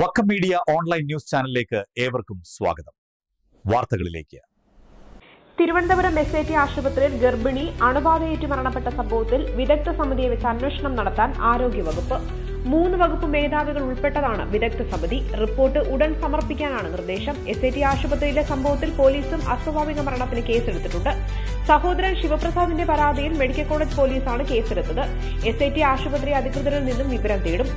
Vakkom media online news ചാനലിലേക്ക് ഏവർക്കും സ്വാഗതം. വാർത്തകളിലേക്ക്. തിരുവനന്തപുരം എസ് ഐ ടി ആശുപത്രിയിൽ ഗർഭിണി അണുബാധയേറ്റ് മരണപ്പെട്ട സംഭവത്തിൽ വിദഗ്ധ സമിതിയെ വെച്ച് അന്വേഷണം നടത്താൻ ആരോഗ്യവകുപ്പ് മൂന്ന് വകുപ്പ് മേധാവികൾ ഉൾപ്പെട്ടതാണ് വിദഗ്ധ സമിതി. റിപ്പോർട്ട് ഉടൻ സമർപ്പിക്കാനാണ് നിർദ്ദേശം. എസ് ഐ ടി ആശുപത്രിയിലെ സംഭവത്തിൽ പോലീസും അസ്വാഭാവിക മരണത്തിന് കേസെടുത്തിട്ടുണ്ട്. സഹോദരൻ ശിവപ്രസാദിന്റെ പരാതിയിൽ മെഡിക്കൽ കോളേജ് പോലീസാണ് കേസെടുത്തത്. എസ് ഐ ടി ആശുപത്രി അധികൃതരിൽ നിന്നും വിവരം തേടും.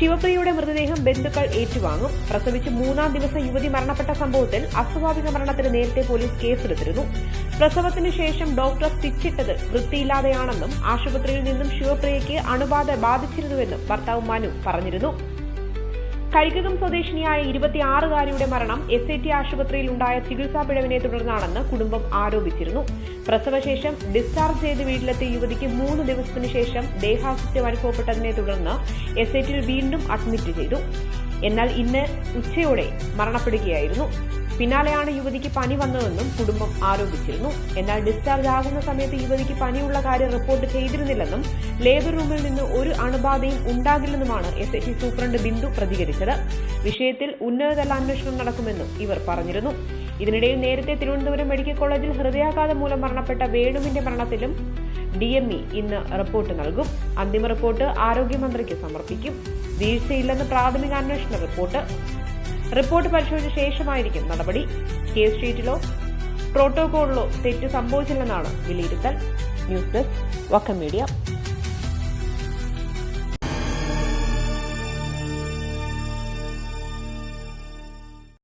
ശിവപ്രിയയുടെ മൃതദേഹം ബന്ധുക്കൾ ഏറ്റുവാങ്ങും. പ്രസവിച്ച് മൂന്നാം ദിവസം യുവതി മരണപ്പെട്ട സംഭവത്തിൽ അസ്വാഭാവിക മരണത്തിന് നേരത്തെ പോലീസ് കേസെടുത്തിരുന്നു. പ്രസവത്തിന് ശേഷം ഡോക്ടർ സ്റ്റിച്ചിട്ടത് വൃത്തിയില്ലാതെയാണെന്നും ആശുപത്രിയിൽ നിന്നും ശിവപ്രിയയ്ക്ക് അണുബാധ ബാധിച്ചിരുന്നുവെന്നും ഭർത്താവ് മനു പറഞ്ഞിരുന്നു. കരിക്കകം സ്വദേശിനിയായ ഇരുപത്തിയാറുകാരിയുടെ മരണം എസ് ഐ ടി ആശുപത്രിയിൽ ഉണ്ടായ ചികിത്സാ പിഴവിനെ തുടർന്നാണെന്ന് കുടുംബം ആരോപിച്ചിരുന്നു. പ്രസവശേഷം ഡിസ്ചാർജ് ചെയ്ത് വീട്ടിലെത്തിയ യുവതിക്ക് മൂന്ന് ദിവസത്തിനു ശേഷം ദേഹാസ്വസ്ഥ്യം അനുഭവപ്പെട്ടതിനെ തുടർന്ന് എസ് ഐ ടിയിൽ വീണ്ടും അഡ്മിറ്റ് ചെയ്തു. എന്നാൽ ഇന്ന് ഉച്ചയോടെ മരണപ്പെടുകയായിരുന്നു. പിന്നാലെയാണ് യുവതിക്ക് പനി വന്നതെന്നും കുടുംബം ആരോപിച്ചിരുന്നു. എന്നാൽ ഡിസ്ചാർജ് ആകുന്ന സമയത്ത് യുവതിക്ക് പനിയുള്ള കാര്യം റിപ്പോർട്ട് ചെയ്തിരുന്നില്ലെന്നും ലേബർ റൂമിൽ നിന്ന് ഒരു അണുബാധയും ഉണ്ടാകില്ലെന്നുമാണ് എസ് ടി സൂപ്രണ്ട് ബിന്ദു പ്രതികരിച്ചത്. വിഷയത്തിൽ ഉന്നതതല അന്വേഷണം നടക്കുമെന്നും ഇവർ പറഞ്ഞിരുന്നു. ഇതിനിടയിൽ നേരത്തെ തിരുവനന്തപുരം മെഡിക്കൽ കോളേജിൽ ഹൃദയാഘാതം മൂലം മരണപ്പെട്ട വേണുവിന്റെ മരണത്തിലും ഡിഎംഇ ഇ ഇന്ന് റിപ്പോർട്ട് നൽകും. അന്തിമ റിപ്പോർട്ട് ആരോഗ്യമന്ത്രിക്ക് സമർപ്പിക്കും. വീഴ്ചയില്ലെന്ന് പ്രാഥമിക അന്വേഷണ റിപ്പോർട്ട് റിപ്പോർട്ട് പരിശോധിച്ച ശേഷമായിരിക്കും നടപടി. കേസ് ഷീറ്റിലോ പ്രോട്ടോകോളിലോ തെറ്റ് സംഭവിച്ചില്ലെന്നാണ് വിലയിരുത്തൽ. News desk Vakkom media.